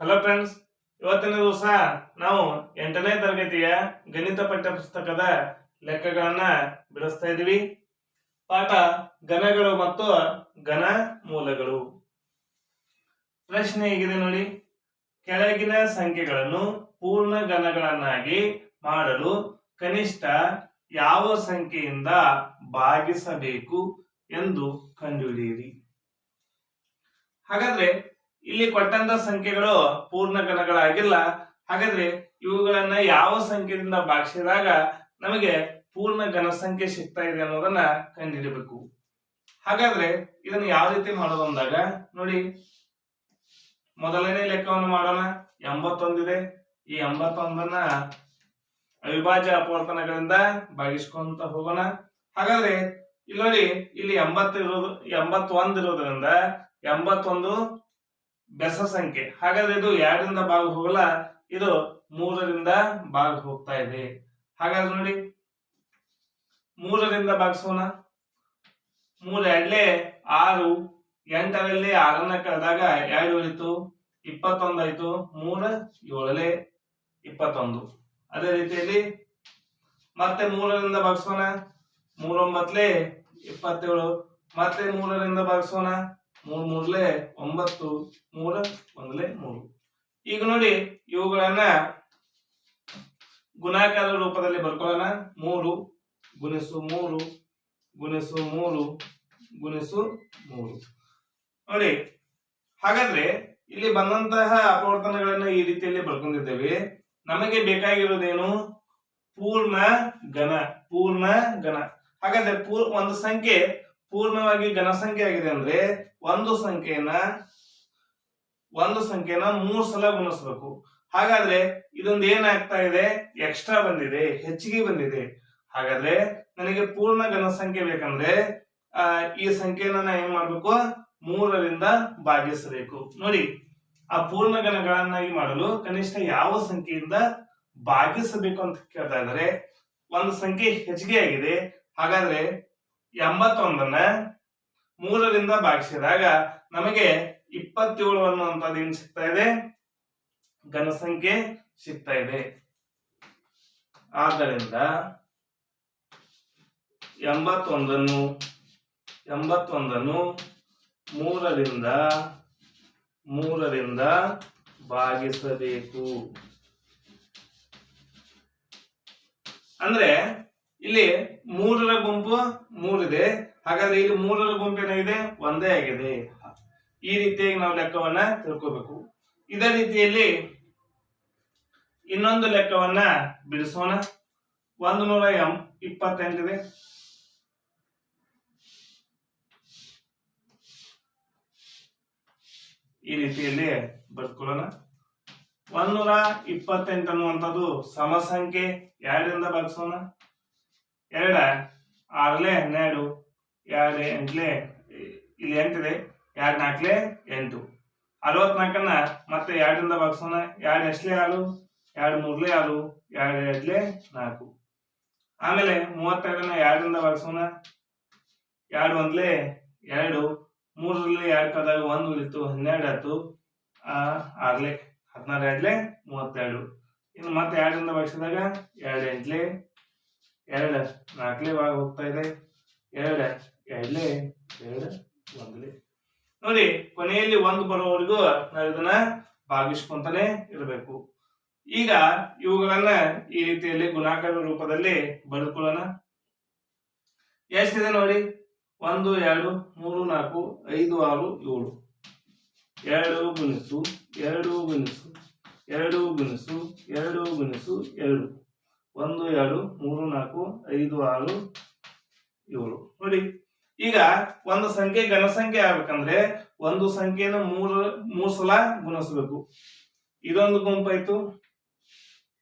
Hello friends ಇವತ್ತಿನ ದಿವಸ ನಾವು ಎಂಟನೇ ತರಗತಿಯ ಗಣಿತ ಪಠ್ಯ ಪುಸ್ತಕದ ಲೆಕ್ಕಗಳನ್ನ ಬಿಡಿಸ್ತಾ ಇದ್ದೀವಿ. ಪಾಠ ಘನಗಳು ಮತ್ತು ಘನ ಮೂಲಗಳು. ಪ್ರಶ್ನೆ ಹೇಗಿದೆ ನೋಡಿ. ಕೆಳಗಿನ ಸಂಖ್ಯೆಗಳನ್ನು ಪೂರ್ಣ ಘನಗಳನ್ನಾಗಿ ಮಾಡಲು ಕನಿಷ್ಠ ಯಾವ ಸಂಖ್ಯೆಯಿಂದ ಭಾಗಿಸಬೇಕು ಎಂದು ಕಂಡುಹಿಡಿಯಿರಿ. ಹಾಗಾದ್ರೆ ಇಲ್ಲಿ ಕೊಟ್ಟಂತ ಸಂಖ್ಯೆಗಳು ಪೂರ್ಣ ಗಣಗಳಾಗಿಲ್ಲ ಹಾಗಾದ್ರೆ ಇವುಗಳನ್ನ ಯಾವ ಸಂಖ್ಯೆಯಿಂದ ಭಾಗಿಸಿದಾಗ ನಮಗೆ ಪೂರ್ಣ ಘನ ಸಂಖ್ಯೆ ಸಿಗ್ತಾ ಇದೆ ಅನ್ನೋದನ್ನ ಕಂಡುಹಿಡಬೇಕು. ಹಾಗಾದ್ರೆ ಇದನ್ನ ಯಾವ ರೀತಿ ಮಾಡೋದು ಅಂದಾಗ, ನೋಡಿ, ಮೊದಲನೇ ಲೆಕ್ಕವನ್ನು ಮಾಡೋಣ. ಎಂಬತ್ತೊಂದಿದೆ. ಈ ಎಂಬತ್ತೊಂದನ್ನ ಅವಿಭಾಜ್ಯ ಅಪವರ್ತನಗಳಿಂದ ಭಾಗಿಸ್ಕೊಂತ ಹೋಗೋಣ. ಹಾಗಾದ್ರೆ, ಇಲ್ಲಿ ನೋಡಿ, ಇಲ್ಲಿ ಎಂಬತ್ತು ಇರೋದು, ಎಂಬತ್ತೊಂದು ಇರೋದ್ರಿಂದ ಎಂಬತ್ತೊಂದು ಬೆಸ ಸಂಖ್ಯೆ ಹಾಗಾದ್ರೆ ಇದು ಎರಡರಿಂದ ಭಾಗ ಹೋಗಲ್ಲ? ಇದು ಮೂರರಿಂದ ಭಾಗ ಹೋಗ್ತಾ ಇದೆ. ಹಾಗಾದ್ರೆ ನೋಡಿ, ಮೂರರಿಂದ ಭಾಗಿಸೋಣ. ಮೂರ ಎರಡ್ಲೆ ಆರು, ಎಂಟರಲ್ಲಿ ಆರನ್ನ ಕಳೆದಾಗ ಎರಡು ಉಳಿತು ಇಪ್ಪತ್ತೊಂದು ಆಯ್ತು, ಮೂರ ಏಳಲೆ ಇಪ್ಪತ್ತೊಂದು. ಅದೇ ರೀತಿಯಲ್ಲಿ ಮತ್ತೆ ಮೂರರಿಂದ ಭಾಗಿಸೋಣ. ಮೂರೊಂಬತ್ಲೆ ಇಪ್ಪತ್ತೇಳು. ಮತ್ತೆ ಮೂರರಿಂದ ಭಾಗಿಸೋಣ. ಮೂರ್ ಮೂರ್ಲೆ ಒಂಬತ್ತು ಮೂರ ಒಂದ್ಲೆ ಮೂರು. ಈಗ ನೋಡಿ ಇವುಗಳನ್ನ ಗುಣಾಕಾರ ರೂಪದಲ್ಲಿ ಬರ್ಕೊಳ್ಳೋಣ. ಮೂರು, ಗುಣಿಸು ಮೂರು ಗುಣಿಸು ಮೂರು ಗುಣಿಸು ಮೂರು. ನೋಡಿ, ಹಾಗಾದ್ರೆ ಇಲ್ಲಿ ಬಂದಂತಹ ಅಪವರ್ತನಗಳನ್ನ ಈ ರೀತಿಯಲ್ಲಿ ಬರ್ಕೊಂಡಿದ್ದೇವೆ. ನಮಗೆ ಬೇಕಾಗಿರೋದೇನು? ಪೂರ್ಣ ಘನ ಪೂರ್ಣ ಘನ. ಹಾಗಾದ್ರೆ ಪೂರ್ ಒಂದು ಸಂಖ್ಯೆ ಪೂರ್ಣವಾಗಿ ಘನಸಂಖ್ಯೆ ಆಗಿದೆ ಅಂದ್ರೆ ಒಂದು ಸಂಖ್ಯೆಯನ್ನ, ಒಂದು ಸಂಖ್ಯೆನ ಮೂರ್ ಸಲ ಗುಣಿಸ್ಬೇಕು. ಹಾಗಾದ್ರೆ ಇದೊಂದು ಏನಾಗ್ತಾ ಇದೆ? ಎಕ್ಸ್ಟ್ರಾ ಬಂದಿದೆ, ಹೆಚ್ಚಿಗೆ ಬಂದಿದೆ. ಹಾಗಾದ್ರೆ ನನಗೆ ಪೂರ್ಣ ಘನಸಂಖ್ಯೆ ಬೇಕಂದ್ರೆ, ಆ, ಈ ಸಂಖ್ಯೆನ ನಾ ಏನ್ ಮಾಡ್ಬೇಕು? ಮೂರರಿಂದ ಭಾಗಿಸಬೇಕು. ನೋಡಿ, ಆ ಪೂರ್ಣ ಘನಗಳನ್ನಾಗಿ ಮಾಡಲು ಕನಿಷ್ಠ ಯಾವ ಸಂಖ್ಯೆಯಿಂದ ಭಾಗಿಸಬೇಕು ಅಂತ ಕೇಳ್ತಾ ಇದ್ದಾರೆ. ಒಂದು ಸಂಖ್ಯೆ ಹೆಚ್ಚಿಗೆ ಆಗಿದೆ. ಹಾಗಾದ್ರೆ ಎಂಬತ್ತೊಂದನ್ನ ಮೂರರಿಂದ ಭಾಗಿಸಿದಾಗ ನಮಗೆ ಇಪ್ಪತ್ತೇಳು ಅನ್ನುವಂಥದ್ದು ಏನ್ ಸಿಗ್ತಾ ಇದೆ? ಘನಸಂಖ್ಯೆ ಸಿಗ್ತಾ ಇದೆ. ಆದ್ದರಿಂದ ಎಂಬತ್ತೊಂದನ್ನು ಎಂಬತ್ತೊಂದನ್ನು ಮೂರರಿಂದ ಮೂರರಿಂದ ಭಾಗಿಸಬೇಕು. ಅಂದ್ರೆ ಇಲ್ಲಿ ಮೂರರ ಗುಂಪು ಮೂರಿದೆ. ಹಾಗಾದ್ರೆ ಇಲ್ಲಿ ಮೂರರ ಗುಂಪು ಏನಾಗಿದೆ? ಒಂದೇ ಆಗಿದೆ. ಈ ರೀತಿಯಾಗಿ ನಾವು ಲೆಕ್ಕವನ್ನ ತಿಳ್ಕೋಬೇಕು. ಇದೇ ರೀತಿಯಲ್ಲಿ ಇನ್ನೊಂದು ಲೆಕ್ಕವನ್ನ ಬಿಡಿಸೋಣ. ಒಂದು ನೂರ ಎಂ, ಇಪ್ಪತ್ತೆಂಟಿದೆ. ಈ ರೀತಿಯಲ್ಲಿ ಬರ್ಕೊಳ್ಳೋಣ ನೂರ ಇಪ್ಪತ್ತೆಂಟು ಅನ್ನುವಂಥದ್ದು ಸಮಸಂಖ್ಯೆ ಯಾರಿಂದ ಭಾಗಿಸೋಣ ಎರಡ, ಆರ್ಲೆ, ಹನ್ನೆರಡು, ಎರಡು, ಎಂಟ್ಲೆ, ಇಲ್ಲಿ ಎಂಟಿದೆ, ಎರಡು, ನಾಲ್ಕಲೆ, ಎಂಟು. ಅರವತ್ನಾಲ್ಕನ್ನ ಮತ್ತೆ ಎರಡರಿಂದ ಭಾಗಿಸೋಣ, ಎರಡು ಎಷ್ಟಲೇ ಆರು ಎರಡು, ಮೂರ್ಲೆ ಆರು ಎರಡು, ಎರಡ್ಲೆ, ನಾಲ್ಕು. ಆಮೇಲೆ ಮೂವತ್ತೆರಡನ್ನ ಎರಡರಿಂದ ಭಾಗಿಸೋಣ. ಎರಡು, ಒಂದ್ಲೆ, ಎರಡು. ಮೂರರಲ್ಲಿ ಎರಡು ಕದಾಗ ಒಂದು ಉಳಿತು ಹನ್ನೆರಡು ಹತ್ತು ಆರ್ಲೆ, ಹದಿನಾರು, ಎರಡ್ಲೆ, ಮೂವತ್ತೆರಡು. ಇನ್ನು ಮತ್ತೆ ಎರಡರಿಂದ ಭಾಗಿಸಿದಾಗ ಎರಡು, ಎಂಟ್ಲೆ ಎರಡು ನಾಲ್ಕಲೇ ಭಾಗ ಹೋಗ್ತಾ ಇದೆ. ಎರಡು ಎರಡ್ಲೆ ಎರಡು ಒಂದ್ಲೆ ನೋಡಿ, ಕೊನೆಯಲ್ಲಿ ಒಂದು ಬರೋವರೆಗೂ ನಾವು ಇದನ್ನ ಭಾಗಿಸ್ಕೊಂತಾನೆ ಇರಬೇಕು. ಈಗ ಇವುಗಳನ್ನ ಈ ರೀತಿಯಲ್ಲಿ ಗುಣಾಕಾರ ರೂಪದಲ್ಲಿ ಬರೆದುಕೊಳ್ಳೋಣ. ಎಷ್ಟಿದೆ ನೋಡಿ? ಒಂದು, ಎರಡು, ಮೂರು, ನಾಲ್ಕು, ಐದು, ಆರು, ಏಳು. ಎರಡು ಗುಣಿಸು ಎರಡು ಗುಣಿಸು ಎರಡು ಗುಣಿಸು ಎರಡು ಗುಣಿಸು, ಎರಡು. ಒಂದು ಎರಡು ಮೂರು, ನಾಲ್ಕು, ಐದು, ಆರು, ಏಳು. ನೋಡಿ, ಈಗ ಒಂದು ಸಂಖ್ಯೆ ಘನ ಸಂಖ್ಯೆ ಆಗ್ಬೇಕಂದ್ರೆ ಒಂದು ಸಂಖ್ಯೆನ ಮೂರು, ಮೂರ್ ಸಲ ಗುಣಿಸ್ಬೇಕು. ಇದೊಂದು ಗುಂಪಾಯ್ತು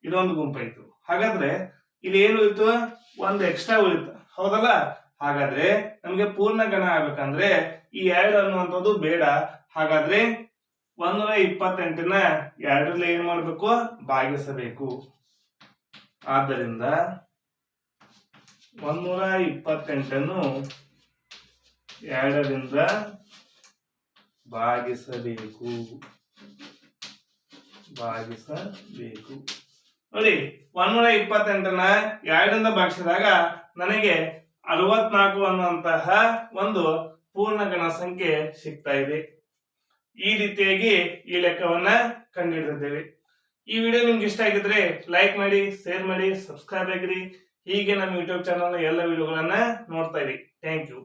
ಇದೊಂದು ಗುಂಪಾಯ್ತು. ಹಾಗಾದ್ರೆ ಇಲ್ಲಿ ಏನು ಉಳಿತು ಒಂದು ಎಕ್ಸ್ಟ್ರಾ ಉಳಿತು. ಹೌದಲ್ಲ? ಹಾಗಾದ್ರೆ ನಮ್ಗೆ ಪೂರ್ಣ ಗಣ ಆಗ್ಬೇಕಂದ್ರೆ ಈ ಎರಡು ಅನ್ನುವಂಥದ್ದು ಬೇಡ. ಹಾಗಾದ್ರೆ ಒಂದೂರ ಇಪ್ಪತ್ತೆಂಟನ ಎರಡರಲ್ಲಿ ಏನ್ ಮಾಡ್ಬೇಕು? ಭಾಗಿಸಬೇಕು. ಆದ್ದರಿಂದ ಒಂದೂರ ಇಪ್ಪತ್ತೆಂಟನ್ನು ಎರಡರಿಂದ ಭಾಗಿಸಬೇಕು. ಭಾಗಿಸಬೇಕು. ನೋಡಿ, ಒಂದೂರ ಇಪ್ಪತ್ತೆಂಟನ ಎರಡರಿಂದ ಭಾಗಿಸಿದಾಗ ನನಗೆ ಅರವತ್ನಾಲ್ಕು ಅನ್ನುವಂತಹ ಒಂದು ಪೂರ್ಣಗಣ ಸಂಖ್ಯೆ ಸಿಗ್ತಾ ಇದೆ. ಈ ರೀತಿಯಾಗಿ ಈ ಲೆಕ್ಕವನ್ನ ಕಂಡುಹಿಡಿದಿದ್ದೇವೆ. ಈ ವಿಡಿಯೋ ನಿಮ್ಗೆ ಇಷ್ಟ ಆಗಿದ್ರೆ ಲೈಕ್ ಮಾಡಿ ಶೇರ್ ಮಾಡಿ ಸಬ್ಸ್ಕ್ರೈಬ್ ಆಗಿರಿ. ಹೀಗೆ ನಮ್ಮ ಯೂಟ್ಯೂಬ್ ಚಾನಲ್ ಎಲ್ಲ ವಿಡಿಯೋಗಳನ್ನ ನೋಡ್ತಾ ಇರಿ. Thank you